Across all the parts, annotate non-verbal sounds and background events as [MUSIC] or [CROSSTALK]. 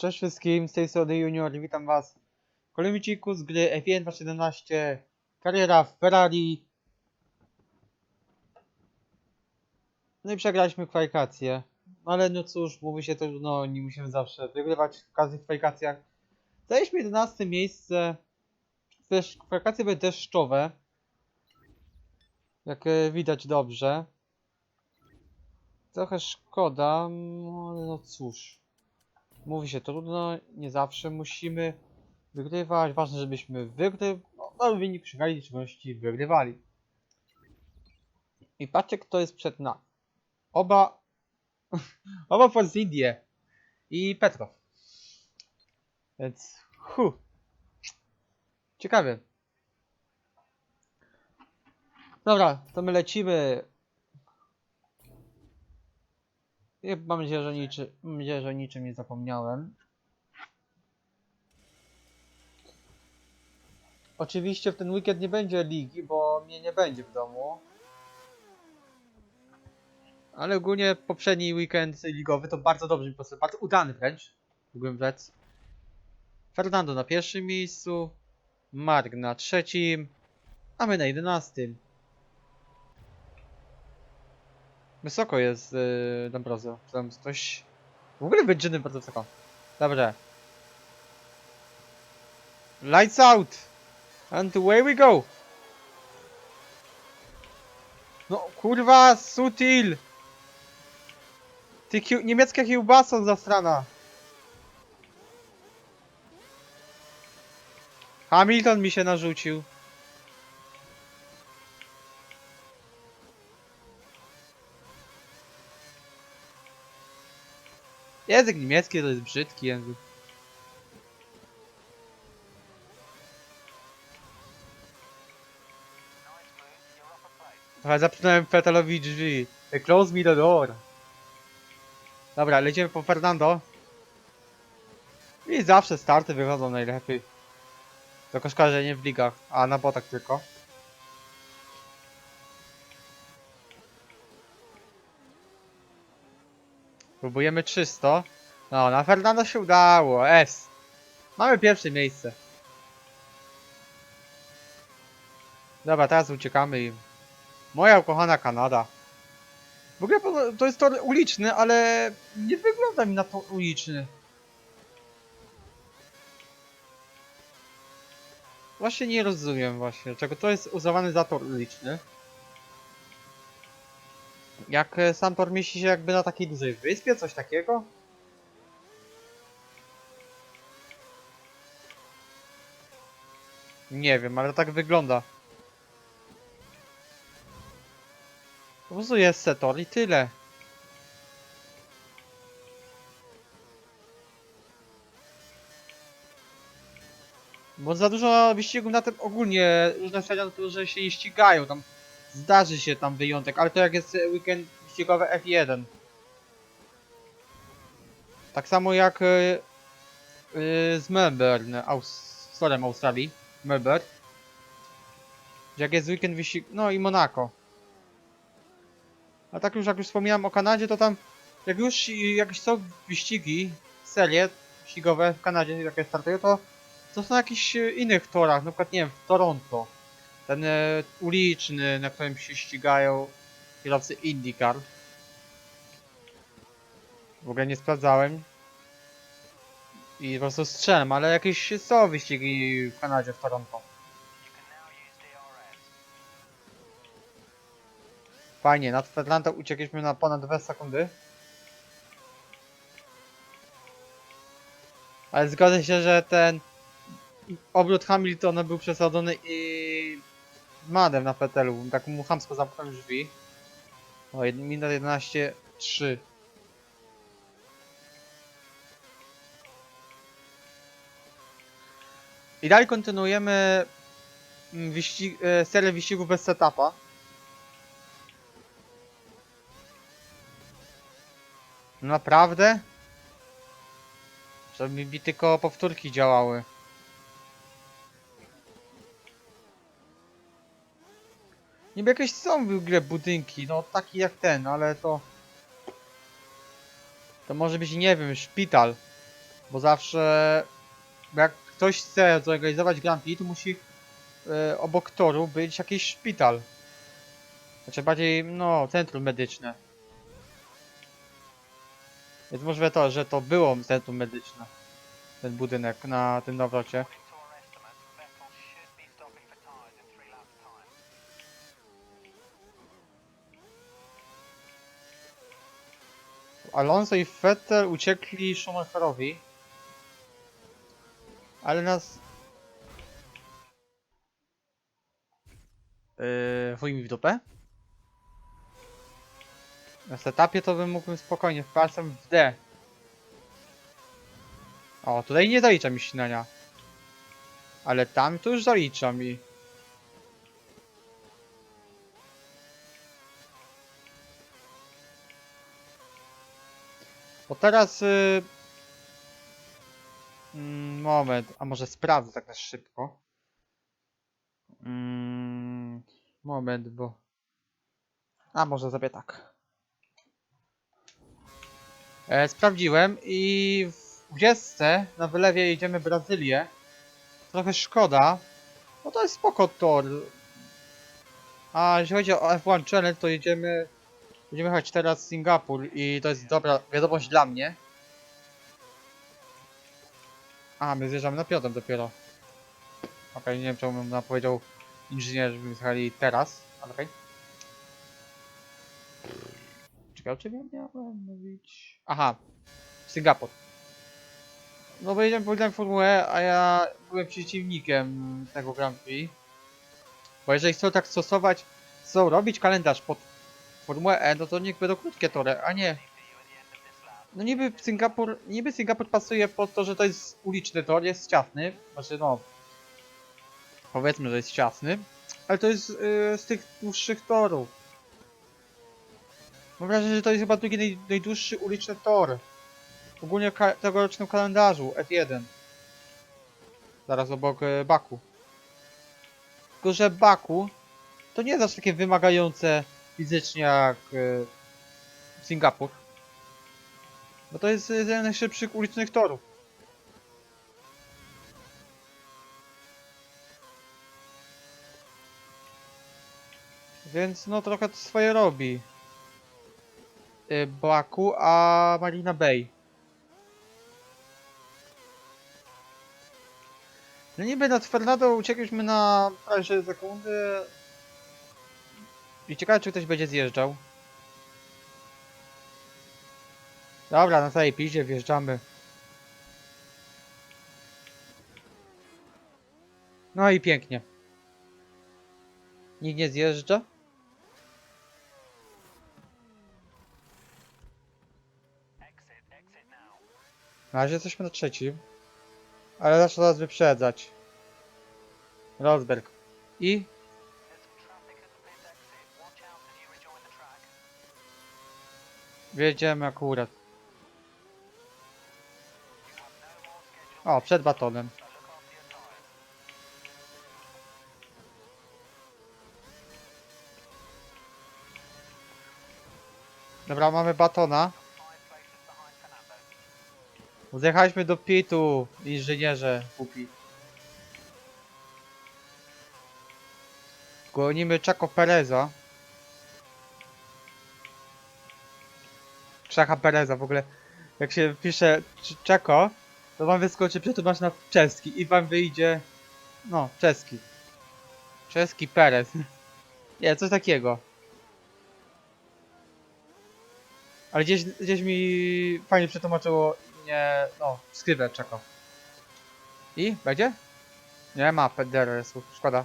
Cześć wszystkim, z tej strony Junior, witam was w kolejnym odcinku z gry F1 2017 Kariera w Ferrari. No i przegraliśmy kwalifikacje. Ale no cóż, mówi się to, no nie musimy zawsze wygrywać w każdych kwalifikacjach. Zajęliśmy 11 miejsce. Też kwalifikacje były deszczowe. Jak e, widać dobrze. Trochę szkoda, no ale no cóż Mówi się trudno, nie zawsze musimy wygrywać. Ważne, żebyśmy wygrywali, no, wynik przy liczności wygrywali. I patrzcie, kto jest przed nami. Oba, [LAUGHS] oba Force Indie i Petrow. Więc, hu. Ciekawie. Dobra, to my lecimy. I mam nadzieję, że, niczy, nadzieję, że niczym nie zapomniałem. Oczywiście w ten weekend nie będzie ligi, bo mnie nie będzie w domu. Ale ogólnie poprzedni weekend ligowy to bardzo dobrze mi poszedł, bardzo udany wręcz, mógłbym rzec. Fernando na pierwszym miejscu, Mark na trzecim, a my na jedenastym. Wysoko jest yy, Dąbroza. Tam ktoś... W ogóle będziemy bardzo wysoko. Dobrze. Lights out! And away we go! No kurwa, sutil! Ty kiu... niemiecka kiełbasa zastrana. Hamilton mi się narzucił. Język niemiecki to jest brzydki język. Trochę zapchnąłem Fetelowi drzwi. Close me the door. Dobra, lecimy po Fernando. I zawsze starty wychodzą najlepiej. Tylko szkoda, że nie w ligach, a na botach tylko. Próbujemy 300. No, na Fernando się udało. S. Mamy pierwsze miejsce. Dobra, teraz uciekamy i... Moja ukochana Kanada. W ogóle to jest tor uliczny, ale nie wygląda mi na to uliczny. Właśnie nie rozumiem właśnie, czego to jest uznawany za tor uliczny. Jak e, sam tor mieści się jakby na takiej dużej wyspie, coś takiego? Nie wiem, ale tak wygląda. Po prostu jest setor i tyle. Bo za dużo wyścigów na tym ogólnie różne stadiony to, że się nie ścigają, tam zdarzy się tam wyjątek, ale to jak jest weekend wyścigowy F1. Tak samo jak y, y, z Melbourne, Aus torem Australii, Melbourne. Jak jest weekend wyścig, no i Monaco. A tak już jak już wspomniałem o Kanadzie, to tam jak już jakieś są wyścigi, serie wyścigowe w Kanadzie, jakie startują, to, to są na jakichś e, innych torach, na przykład nie wiem, w Toronto. Ten e, uliczny, na którym się ścigają kierowcy IndyCar. W ogóle nie sprawdzałem. I po prostu strzelam, ale jakieś są wyścigi w Kanadzie, w Toronto. Fajnie, nad Atlantą uciekliśmy na ponad 2 sekundy. Ale zgodzę się, że ten obrót Hamiltona był przesadzony i madem na Fetelu. Tak mu chamsko zamknął drzwi. O, jed- minut 11, 3. I dalej kontynuujemy mm, wyścig, e, serię wyścigów bez setupa. Naprawdę? Żeby mi tylko powtórki działały. Niby jakieś są w ogóle budynki, no taki jak ten, ale to... To może być, nie wiem, szpital. Bo zawsze, jak ktoś chce zorganizować Grand Prix, to musi e, obok toru być jakiś szpital. Znaczy bardziej, no, centrum medyczne. Więc możliwe to, że to było centrum medyczne. Ten budynek na tym nawrocie. Alonso i Vettel uciekli Schumacherowi. Ale nas... Yy, mi w dupę. Na setupie to bym mógł spokojnie palcem w D. O, tutaj nie zalicza mi śniania. Ale tam to już zalicza mi. Bo teraz... Y... Mm, moment, a może sprawdzę tak na szybko. Mm, moment, bo... A może zrobię tak. E, sprawdziłem i w 20 na wylewie jedziemy Brazylię. Trochę szkoda. No to jest spoko tor. A jeśli chodzi o F1 Challenge, to jedziemy... Będziemy jechać teraz Singapur i to jest dobra wiadomość dla mnie. A, my zjeżdżamy na piątym dopiero. Okej, nie wiem czemu nam powiedział inżynier, żebyśmy jechali teraz, okej. Czekaj, o czym ja miałem mówić? Aha, Singapur. No bo jedziemy powiedziałem formułę, a ja byłem przeciwnikiem tego Grand Prix. Bo jeżeli chcą tak stosować, chcą robić kalendarz pod Formułę E, no to niech będą krótkie tory, a nie. No niby Singapur, niby Singapur pasuje pod to, że to jest uliczny tor, jest ciasny, znaczy no, powiedzmy, że jest ciasny, ale to jest yy, z tych dłuższych torów. Mam wrażenie, że to jest chyba drugi naj, najdłuższy uliczny tor. Ogólnie w ka tegorocznym kalendarzu F1. Zaraz obok y, Baku. Tylko, że Baku to nie jest aż takie wymagające fizycznie jak y, Singapur. Bo to jest jeden z najszybszych ulicznych torów. Więc no trochę to swoje robi. Y, Baku, a Marina Bay. No niby nad Fernando uciekliśmy na prawie 6 sekundy. I ciekawe czy ktoś będzie zjeżdżał. Dobra, na całej piździe wjeżdżamy. No i pięknie. Nikt nie zjeżdża? Na razie jesteśmy na trzecim. Ale zacznę nas wyprzedzać. Rosberg. I? Wjedziemy akurat. O, przed batonem. Dobra, mamy batona. Zjechaliśmy do pitu, inżynierze głupi. Gonimy Chaco Pereza. Chaco Pereza w ogóle. Jak się pisze Chaco, to wam wyskoczy przetłumacz na czeski i wam wyjdzie... No, czeski. Czeski Perez. [LAUGHS] Nie, coś takiego. Ale gdzieś, gdzieś mi fajnie przetłumaczyło nie, no, skrywę czekał. I? Będzie? Nie ma PDRS-ów, szkoda.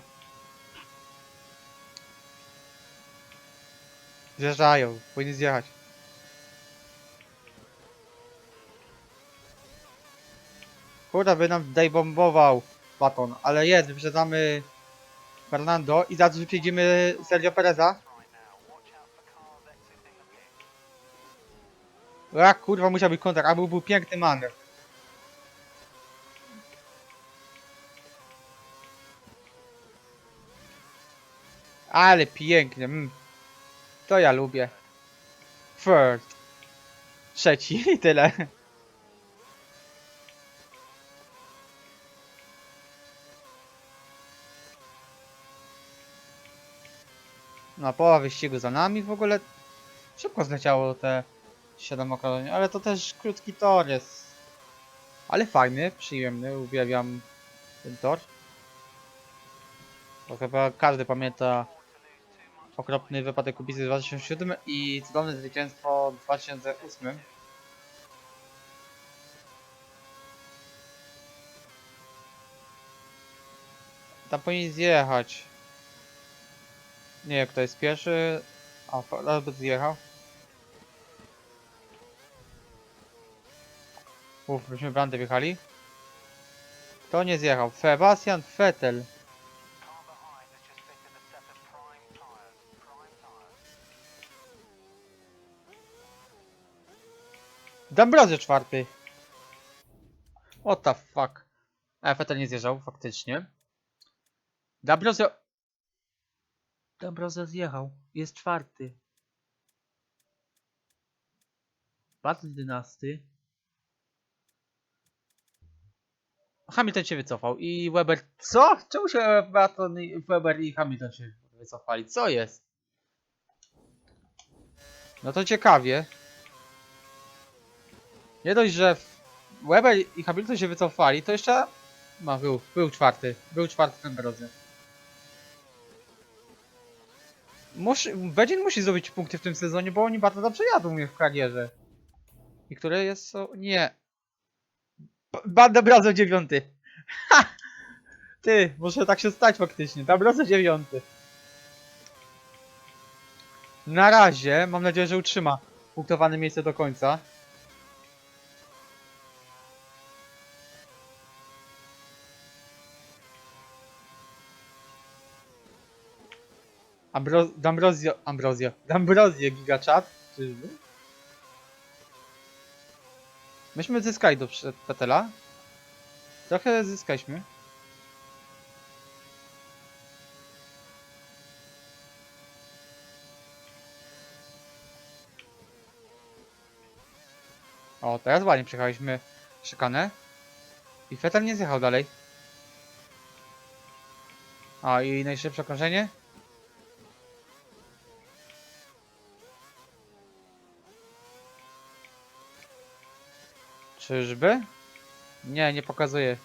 Zjeżdżają, powinni zjechać. Kurde, by nam bombował baton, ale jest, wyprzedzamy Fernando i zaraz wyprzedzimy Sergio Pereza. A kurwa musiał być kontakt, a był, był piękny manewr. Ale pięknie, mm. To ja lubię. Third. Trzeci [LAUGHS] i tyle. No, połowa wyścigu za nami w ogóle. Szybko zleciało te 7 okrążeń, ale to też krótki tor jest. Ale fajny, przyjemny, uwielbiam ten tor. Bo chyba każdy pamięta okropny wypadek Kubicy w 2007 i cudowne zwycięstwo w 2008. Tam powinien zjechać. Nie wiem kto jest pierwszy. A, Albert zjechał. Uff, byśmy brandę wjechali. Kto nie zjechał? Sebastian Vettel. D'Ambrosio czwarty. What the fuck. A, Vettel nie zjeżdżał, faktycznie. D'Ambrosio... D'Ambrosio zjechał. Jest czwarty. Battle dynasty. Hamilton się wycofał i Weber... Co? Czemu się Baton Weber i Hamilton się wycofali? Co jest? No to ciekawie. Nie dość, że Weber i Hamilton się wycofali, to jeszcze... No, był, był czwarty. Był czwarty w tym drodze. Musi, Bedzin musi zdobyć punkty w tym sezonie, bo oni bardzo dobrze jadą mnie w karierze. I które jest... So... Nie. Banda Brazo dziewiąty. [LAUGHS] Ha! Ty, może tak się stać faktycznie. Brazo dziewiąty. Na razie, mam nadzieję, że utrzyma punktowane miejsce do końca. Ambro D'Ambrosio, Ambrosio, D'Ambrosio Gigachat, czyżby? Myśmy zyskali do Petela. Trochę zyskaliśmy. O, teraz ładnie przejechaliśmy szykanę. I Fetel nie zjechał dalej. A, i najszybsze okrążenie? Czyżby? Nie, nie pokazuje.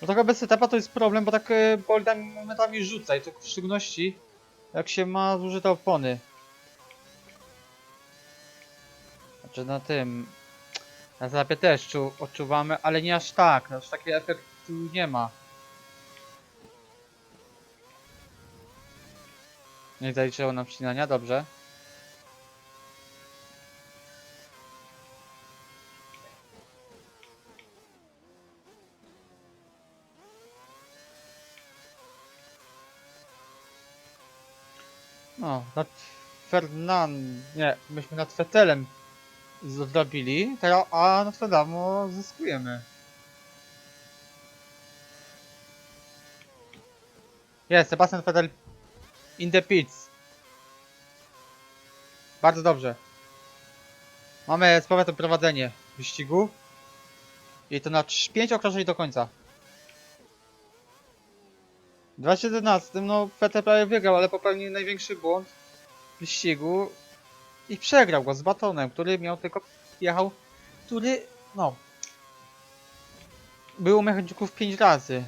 No trochę bez setupa to jest problem, bo tak e, boldami momentami rzuca i to w szczególności jak się ma zużyte opony. Znaczy na tym... Na zapie też czu, odczuwamy, ale nie aż tak, aż taki efekt tu nie ma. Nie zaliczyło nam ścinania, dobrze. No, nad Fernan... Nie, myśmy nad Fetelem zrobili, a nad Fedamo zyskujemy. Jest, Sebastian Vettel in the pits. Bardzo dobrze. Mamy z powrotem prowadzenie wyścigu. I to na 5 okrążeń do końca. W 2011 no Vettel prawie wygrał, ale popełnił największy błąd w wyścigu i przegrał go z Batonem, który miał tylko jechał, który no był mechaników 5 razy.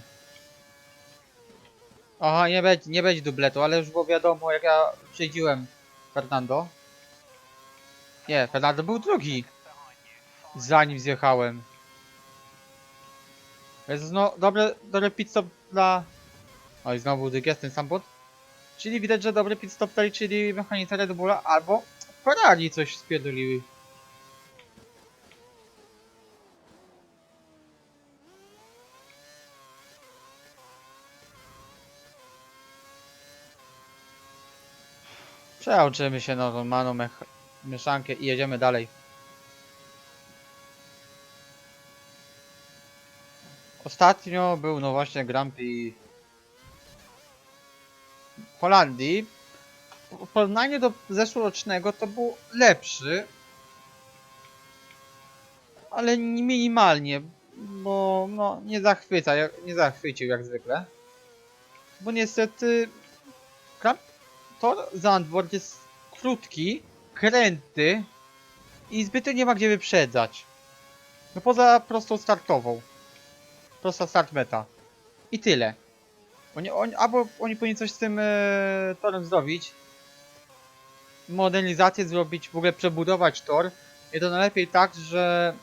Aha, nie będzie, nie będzie dubletu, ale już było wiadomo jak ja przejdziłem Fernando. Nie, Fernando był drugi. Zanim zjechałem. Jest no dobre, dobry pit stop dla Oj, znowu jest ten sam błąd. Czyli widać, że dobry pit stop dali, czyli mechanicy Red Bulla albo Ferrari coś spierdoliły. Przełczymy się na normalną mieszankę i jedziemy dalej. Ostatnio był no właśnie Grand Prix Holandii. W porównaniu do zeszłorocznego to był lepszy. Ale minimalnie, bo no, nie zachwyca, nie zachwycił jak zwykle. Bo niestety Tor Zandvoort jest krótki, kręty i zbytnio nie ma gdzie wyprzedzać. No poza prostą startową. Prosta start meta. I tyle. Oni, oni, albo oni powinni coś z tym e, torem zrobić. Modernizację zrobić, w ogóle przebudować tor. I to najlepiej tak, że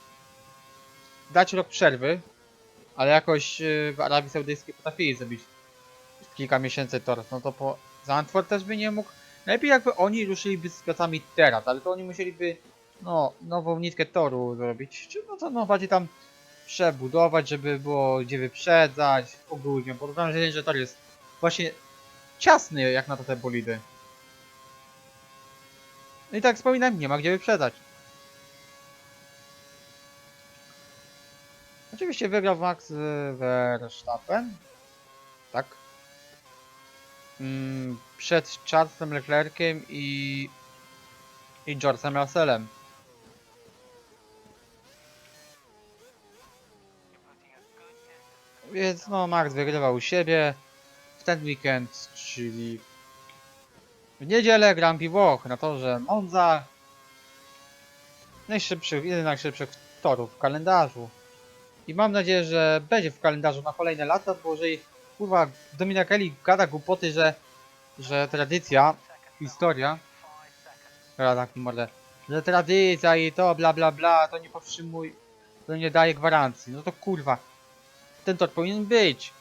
dać rok przerwy, ale jakoś e, w Arabii Saudyjskiej potrafili zrobić kilka miesięcy tor, no to po Zandvoort też by nie mógł. Najlepiej jakby oni ruszyliby z pracami teraz, ale to oni musieliby no, nową nitkę toru zrobić, czy no to no bardziej tam przebudować, żeby było gdzie wyprzedzać ogólnie, bo mam wrażenie, że tor jest właśnie ciasny jak na te bolidy. No i tak jak wspominałem, nie ma gdzie wyprzedzać. Oczywiście wygrał Max Verstappen. Tak. Mm, przed Charlesem Leclerciem i i George'em Russellem. Więc no Max wygrywał u siebie w ten weekend, czyli w niedzielę Grand Prix Włoch na torze Monza. Najszybszy, jeden z najszybszych torów w kalendarzu. I mam nadzieję, że będzie w kalendarzu na kolejne lata, bo jeżeli kurwa Dominik Kelly gada głupoty, że, że tradycja, historia, tak mordę, że tradycja i to bla bla bla, to nie powstrzymuj, to nie daje gwarancji. No to kurwa, ten tor powinien być.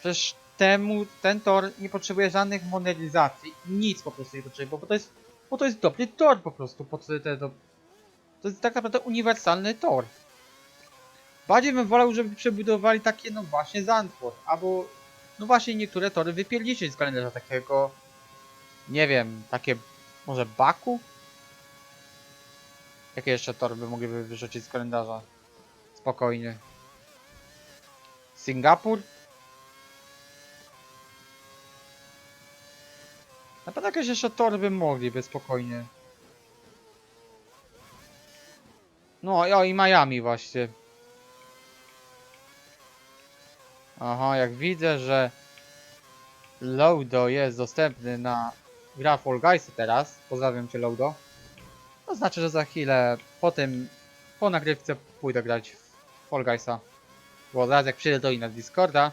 Przecież temu, ten tor nie potrzebuje żadnych modernizacji, nic po prostu nie potrzebuje, bo to jest, bo to jest dobry tor po prostu, po co te, to, to jest tak naprawdę uniwersalny tor. Bardziej bym wolał, żeby przebudowali takie, no właśnie, Zandvoort, albo, no właśnie, niektóre tory wypierdziczyć z kalendarza takiego, nie wiem, takie, może Baku? Jakie jeszcze tory by mogliby wyrzucić z kalendarza? Spokojnie. Singapur? Na pewno jakieś jeszcze tory by mogliby spokojnie. No i- o, i Miami właśnie. Aha, jak widzę, że Lodo jest dostępny na gra Fall Guys teraz. Pozdrawiam cię Lodo. To znaczy, że za chwilę po tym, po nagrywce pójdę grać w Fall Guysa. Bo zaraz jak przyjdę do innego Discorda,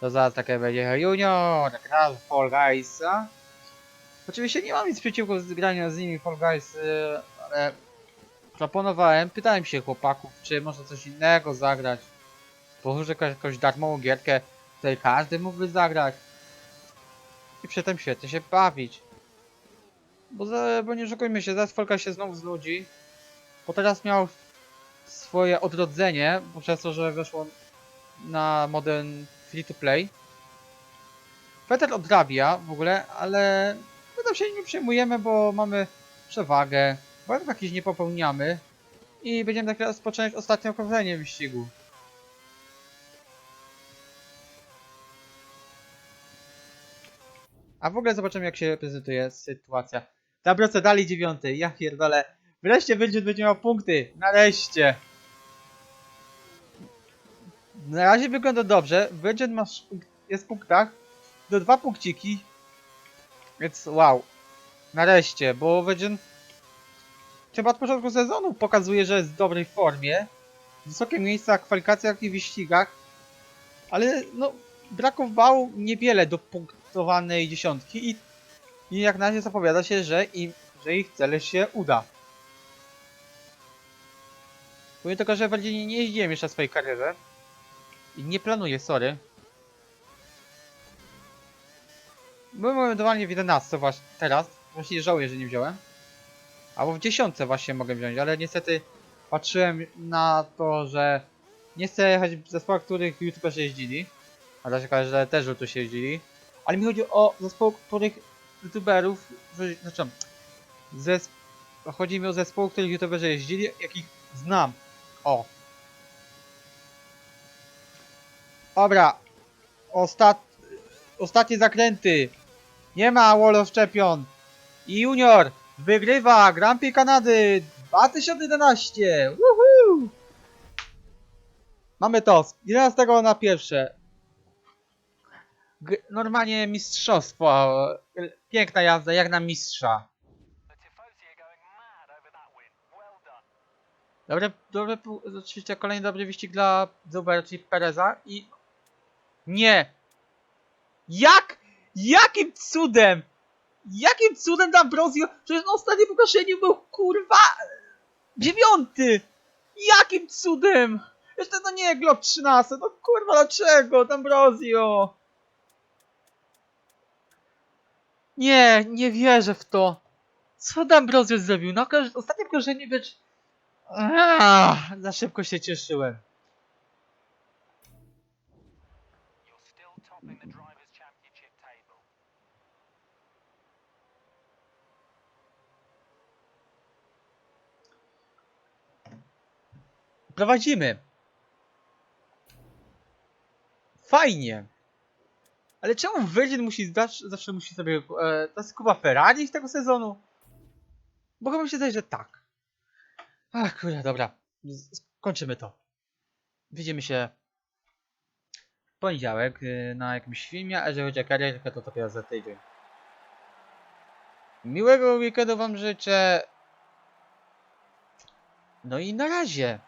to zaraz takie będzie Junior, gra w Fall Guysa. Oczywiście nie mam nic przeciwko grania z nimi Fall Guys, y, ale proponowałem, pytałem się chłopaków, czy można coś innego zagrać. Położę jakąś, darmową gierkę, której każdy mógłby zagrać. I przy tym świetnie się bawić. Bo, za, bo nie oszukujmy się, zaraz Folka się znowu znudzi. Bo teraz miał swoje odrodzenie, bo przez to, że weszło na model free to play. Peter odrabia w ogóle, ale my tam się nie przejmujemy, bo mamy przewagę. Błędów jakichś nie popełniamy. I będziemy tak rozpoczynać ostatnie okrążenie wyścigu. A w ogóle zobaczymy jak się prezentuje sytuacja. Dabroce dalej dziewiąty, ja pierdolę. Wreszcie będzie będzie miał punkty, nareszcie. Na razie wygląda dobrze, Virgin masz, jest w punktach, do dwa punkciki. Więc wow, nareszcie, bo Virgin chyba od początku sezonu pokazuje, że jest w dobrej formie. Wysokie miejsca w kwalifikacjach i wyścigach. Ale no, brakowało niewiele do punktowanej dziesiątki i, i jak na razie zapowiada się, że, im, że ich cel się uda. Powiem tylko, że bardziej nie, jeździłem jeszcze w swojej karierze. I nie planuję, sorry. Byłem ewentualnie w 11 właśnie teraz. Właśnie żałuję, że nie wziąłem. Albo w dziesiątce właśnie mogę wziąć, ale niestety patrzyłem na to, że nie chcę jechać w zespołach, których youtuberzy jeździli. A okazać, że też tu się jeździli. Ale mi chodzi o zespoły, których youtuberów, znaczy, zes chodzi mi o zespoły, których youtuberzy jeździli, jakich znam. O. Dobra. Ostat... Ostatnie zakręty. Nie ma Wall of Champion. I Junior wygrywa Grand Prix Kanady 2011. Woohoo! Mamy to. 11 na pierwsze. G normalnie mistrzostwo. Piękna jazda, jak na mistrza. Dobre, pu- oczywiście kolejny dobry wyścig dla Zubera, czyli Pereza i... Nie! Jak? Jakim cudem? Jakim cudem D'Ambrosio? Przecież na ostatnim pokażeniu był kurwa... Dziewiąty! Jakim cudem? Jeszcze to nie Glob 13, no kurwa dlaczego D'Ambrosio? Nie, nie wierzę w to. Co D'Ambrosio zrobił? Na okaż- ostatnim pokażeniu wiecz... Aaaa, za szybko się cieszyłem. You're still topping the Drivers' Championship table. Prowadzimy. Fajnie. Ale czemu Virgin musi zawsze, zawsze musi sobie... E, to jest Kuba Ferrari z tego sezonu? Mi się zdaje, że tak. Ach, kurde, dobra. Skończymy to. Widzimy się w poniedziałek y, na jakimś filmie, a jeżeli chodzi o karierkę, to dopiero za tydzień. Miłego weekendu wam życzę. No i na razie.